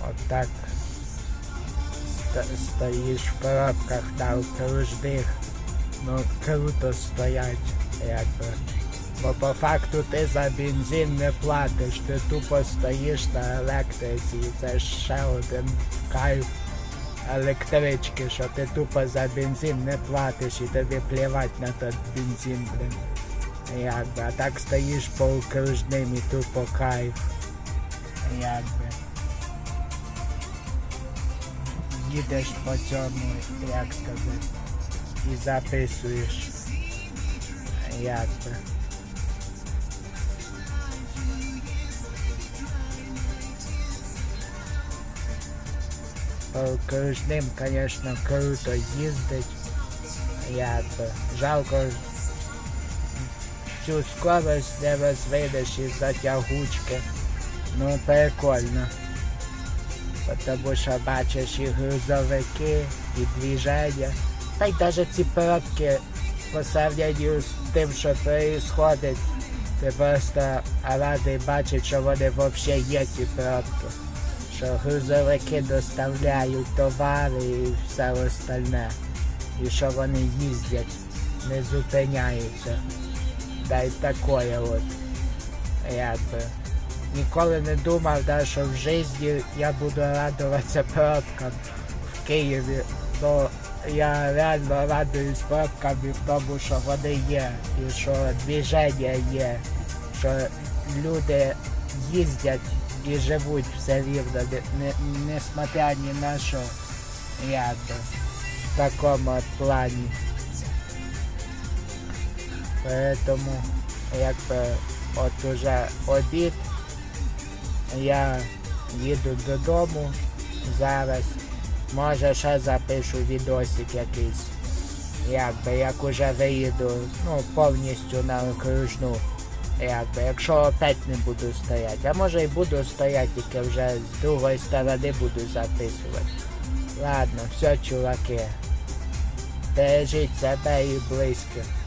Отак ст- стоїш в коробках на окружних. Ну круто стоять, якби. Бо по факту ти за бензин не платиш, ти тупо стоїш на електриці, і це ще один кайф електрички, що ти тупо за бензин не платиш і тобі плівать на той бензин, блин. Якби, а так стоїш по окружним і тупо кайф. Якби. Їдеш по цьому, як сказати, і записуєш. Якби. По окружним, звісно, круто їздить. Якби. Жалко всю скорость не розвидиш із-за тягучки. Ну прикольно. Тому що бачиш і грузовики, і движення. Та й навіть ці пробки по сравненню з тим, що відбувається, ти просто радий бачити, що вони взагалі є ці пробки. Що грузовики доставляють товари і все остальне. І що вони їздять, не зупиняються. Да й такое от. Якби. Ніколи не думав, да, що в житті я буду радуватися пробкам в Києві. Ну, я реально радуюсь пробкам і в тому, що вони є, і що движення є, що люди їздять і живуть все рівно, не, не, несмотря ні на що. Якби. В такому плані. Поэтому якби от уже обід. Я їду додому зараз. Може ще запишу відосик якийсь. Якби як уже виїду ну, повністю на окружну. Якби, якщо опять не буду стояти. А може і буду стояти, тільки вже з другої сторони буду записувати. Ладно, все, чуваки. Бережіть себе і близьких.